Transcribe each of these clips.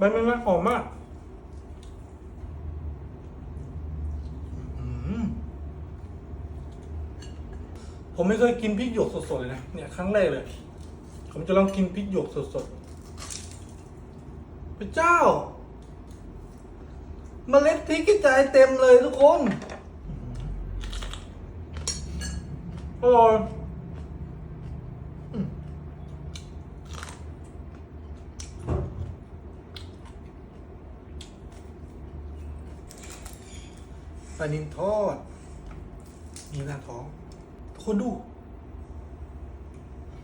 มันมันหอมมากผมไม่เคยกินพริกหยวกสดๆเลยนะเนี่ยครั้งแรกเลย ผมจะลองกินพริกหยวกสดๆพระเจ้าเมล็ดพริกกระจายเต็มเลยทุกคนอร่อย ปลานินทอด มีหน้าท้องทุกคนดู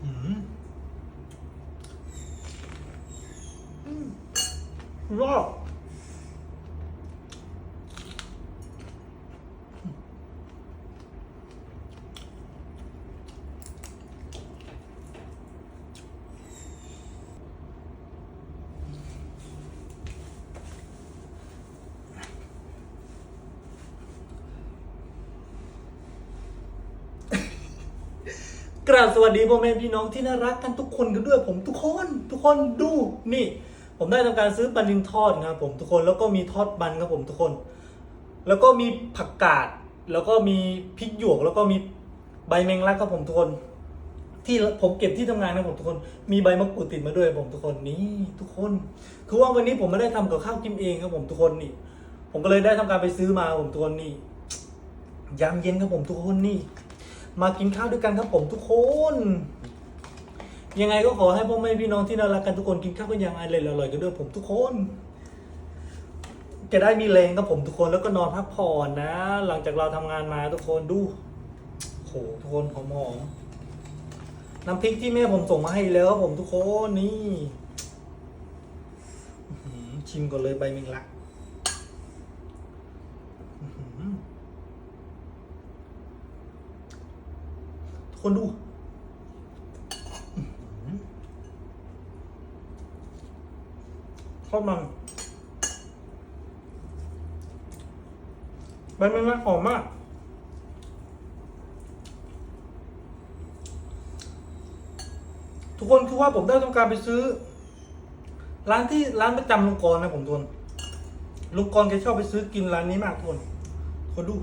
อืมอืมรอบ กราบสวัสดีพ่อแม่พี่น้องที่น่ารักกันทุกคนกันด้วยผมทุกคนทุกคนดูนี่ ผมได้ทำการซื้อปลานินทอดนะครับผมทุกคนแล้วก็มีทอดมันครับผมทุกคน แล้วก็มีผักกาด แล้วก็มีพริกหยวก แล้วก็มีใบแมงลักครับผมทุกคน ที่ผมเก็บที่ทำงานนะผมทุกคน มีใบมะกรูดติดมาด้วยผมทุกคนนี่ทุกคนคือว่าวันนี้ผมไม่ได้ทำกับข้าวกินเองครับผมทุกคนนี่ ผมก็เลยได้ทำการไปซื้อมาผมทุกคนนี่ยามเย็นครับผมทุกคนนี่ มากินข้าวด้วยกันครับผมทุกคน ยังไงก็ขอให้พ่อแม่พี่น้องที่น่ารักกันทุกคนกินข้าวกันอย่างอร่อยอร่อยๆกันด้วยผมทุกคน จะได้มีแรงครับผมทุกคนแล้วก็นอนพักผ่อนนะ หลังจากเราทำงานมาทุกคนดูโหทุกคนหอมหอมๆน้ำพริกที่แม่ผมส่งมาให้แล้วครับผมทุกคนนี่ชิมก่อนเลยใบเมิงลักอื้อหือ ทุก คนดูอื้อหือทอดมันมันมันหอมมาก ทุกคนคือว่าผมได้ต้องการไปซื้อ ร้านที่ร้านประจำลุงกรนะผมทุกคนลุงกรแกชอบไปซื้อกินร้านนี้มากทุกคนคนดู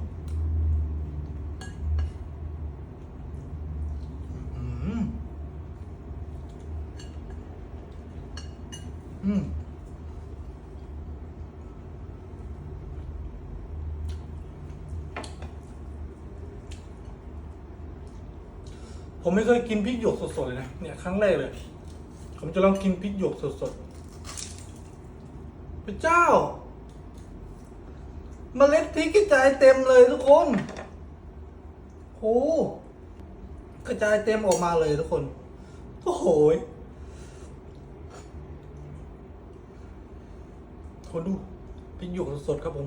อืมผมไม่เคยกินพริกหยวกสดๆเลยนะ เนี่ยครั้งแรกเลย ผมจะลองกินพริกหยวกสดๆพระเจ้าเมล็ดพริกกระจายเต็มเลยทุกคนโหกระจายเต็มออกมาเลยทุกคน โอ้โหย คนดูพริกหยวกสดๆครับผม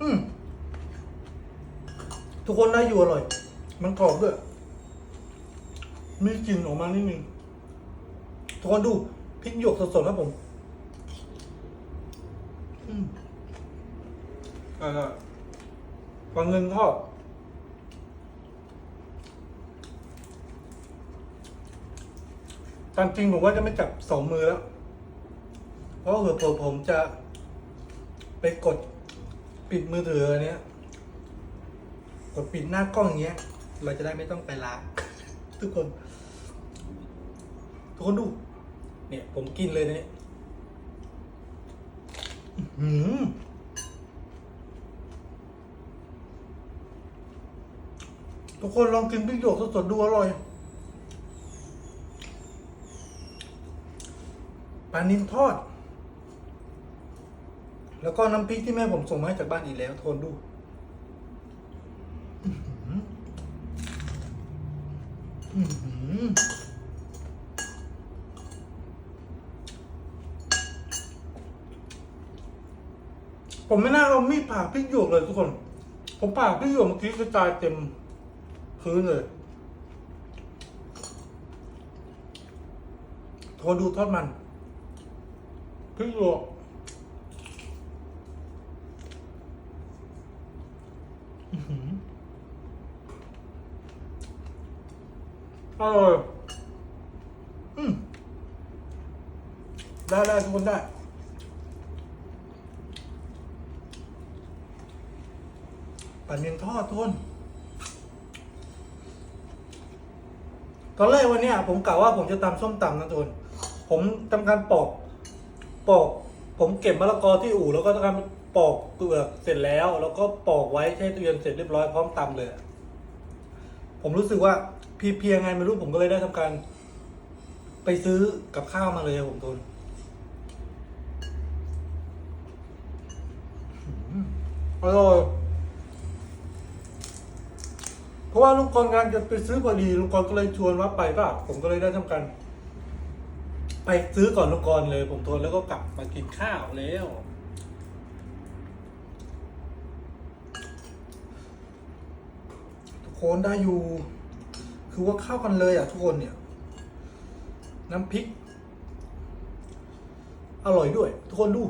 อืมทุกคนได้อยู่อร่อย มันกรอบด้วย มีกลิ่นออกมานิดนึงทุกคนดูพริกหยวกสดๆครับผม อืมอ่าปลาเงินทอด ตามจริงผมว่าจะไม่จับสองมือแล้ว เพราะเผื่อผมจะไปกดปิดมือถืออันเนี้ย กดปิดหน้ากล้องอย่างเงี้ย เราจะได้ไม่ต้องไปล้างทุกคน ทุกคนดู เนี่ย ผมกินเลยนะเนี่ยหือทุกคนลองกินพริกหยวกสดๆดูอร่อย ปลานินทอด แล้วก็น้ำพริกที่แม่ผมส่งมาให้จากบ้านอีกแล้ว ทนดู ผมไม่น่าเอามีดผ่าพริกหยวกเลยทุกคน ผมผ่าพริกหยวกเมื่อกี้กระจายเต็มพื้นเลยโทรดูทอดมัน พริกหยวกอือหืออร่อยอืมได้ได้ทุกคนได้ปันเนียงทอดทุกคนตอนแรกวันนี้ผมกะว่าผมจะตำส้มตำนะทุกคนผมทำการปอก ปอกผมเก็บมะละกอที่อู่แล้วก็ทำการปอกเปลือกเสร็จแล้ว แล้วก็ปอกไว้แช่ตู้เย็นเสร็จเรียบร้อยพร้อมตำเลย ผมรู้สึกว่าพีเพียๆไงไม่รู้ผมก็เลยได้ทำการ ไปซื้อกับข้าวมาเลยผมทุกคนอร่อยเพราะว่าลุงกรกำลังจะไปซื้อพอดีลุงกรก็เลยชวนว่าไปป่ะผมก็เลยได้ทำการ ไปซื้อก่อนลุงกรเลย ผมทนแล้วก็กลับมากินข้าวแล้ว ทุกคนได้อยู่ คือว่าเข้ากันเลยอะทุกคนเนี่ย น้ำพริก อร่อยด้วย ทุกคนดู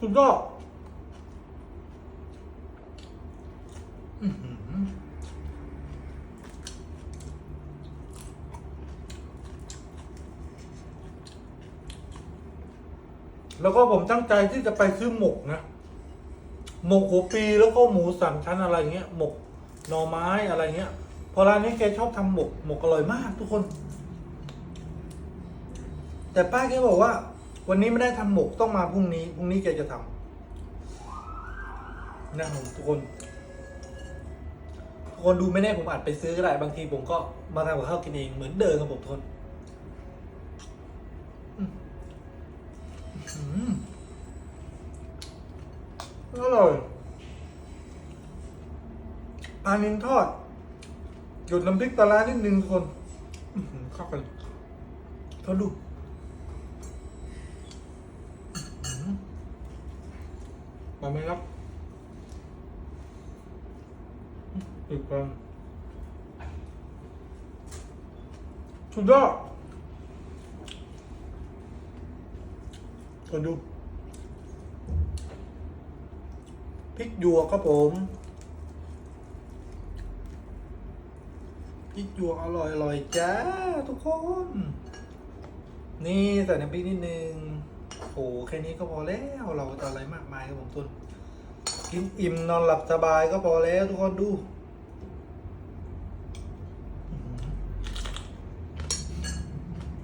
สุดยอดอือหือ แล้วก็ผมตั้งใจที่จะไปซื้อหมกนะ หมกหัวปีแล้วก็หมูสามชั้นอะไรเงี้ย หมกหน่อไม้อะไรเงี้ย พอร้านนี้แกชอบทำหมก หมกอร่อยมากทุกคน แต่ป้าแกบอกว่า วันนี้ไม่ได้ทำหมกต้องมาพรุ่งนี้พรุ่งนี้แกจะทำนะทุกคนทุกคนดูไม่แน่ผมอาจไปซื้อก็ได้บางทีผมก็มาทำกับข้าวกินเองเหมือนเดิมครับผมทุกคนอืม อร่อยปลานินทอด หยดน้ำพริกปลาร้านิดนึงคนเข้ากันทอดดูมาไหมครับอีกคนสุดยอด คนดูพริกหยวกครับผมพริกหยวกอร่อยอร่อยจ้าทุกคน นี่ใส่น้ำพริกนิดนึงโอ้แค่นี้ก็พอแล้วเราจะอะไรมากมายครับผมทุนกินอิ่มนอนหลับสบายก็พอแล้วทุกคนดู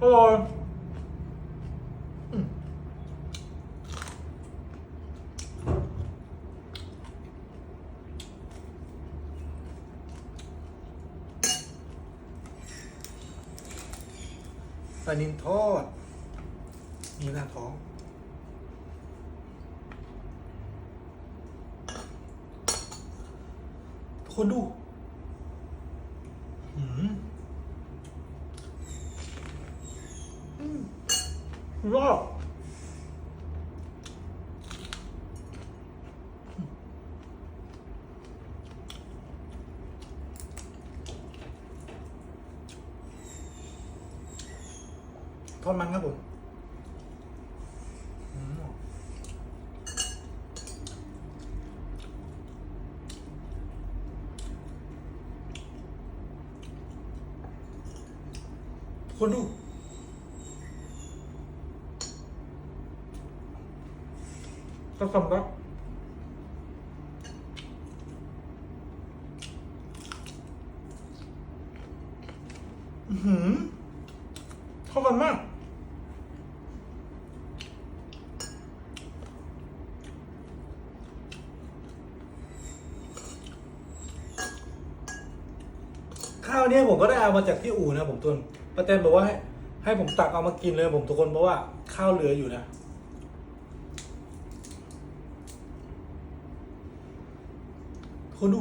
อร่อย ปลานินทอดมีหน้าท้องทุกคนดูหืมอืมรอบ ดมันครับผมอืมคนดูก็สำรับอื้อหือเข้ากันมากาวเนี่ยผมก็ได้เอามาจากที่อู่นะผมตุนป้าแตนบอกว่าให้ให้ผมตักเอามากินเลยผมทุกคนเพราะว่าข้าวเหลืออยู่นะ คนดู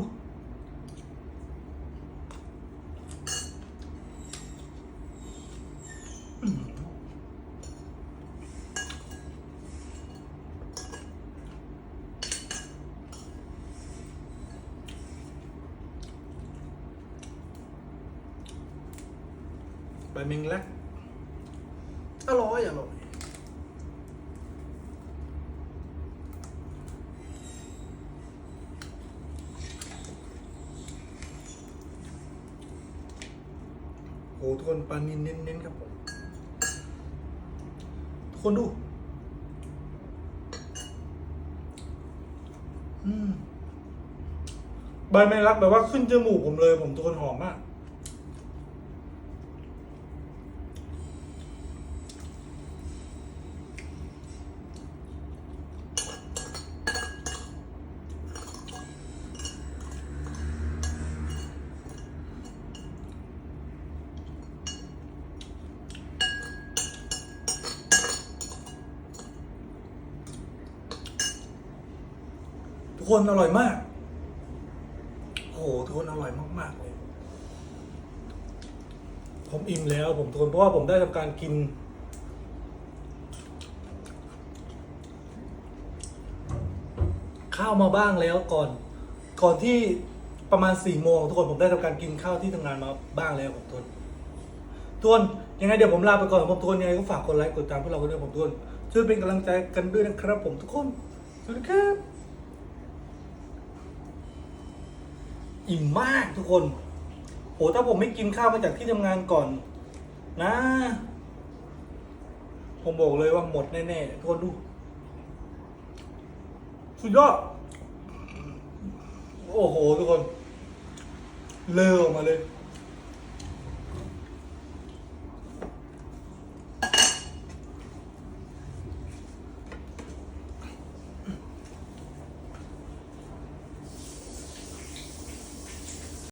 อยเมงแลกอร่อยอร่อยโหทุกคนปลานินเน้นๆครับผมทุกคนดู อืมใบไม้ลักแบบว่าขึ้นจมูกผมเลยผมทุกคนหอมมาก นอร่อยมาก โอ้โหทุกคนอร่อยมากๆเลย ผมอิ่มแล้ว ผมทุกคนเพราะว่าผมได้ทำการกิน ข้าวมาบ้างแล้วก่อน ก่อนที่ประมาณสี่โมงทุกคนผมได้ทำการกินข้าวที่ทำงานมาบ้างแล้วผมทุกคนทุกคนยังไงเดี๋ยวผมลาไปก่อนผมทุกคนยังไงก็ฝากกดไลค์กดตามพวกเราด้วยผมทุกคนช่วยเป็นกำลังใจกันด้วยนะครับผมทุกคน สวัสดีครับ อิ่มมากทุกคนโหถ้าผมไม่กินข้าวมาจากที่ทำงานก่อน นะ ผมบอกเลยว่าหมดแน่ๆทุกคนดู สุดยอด โอ้โห ทุกคน เลอออกมาเลย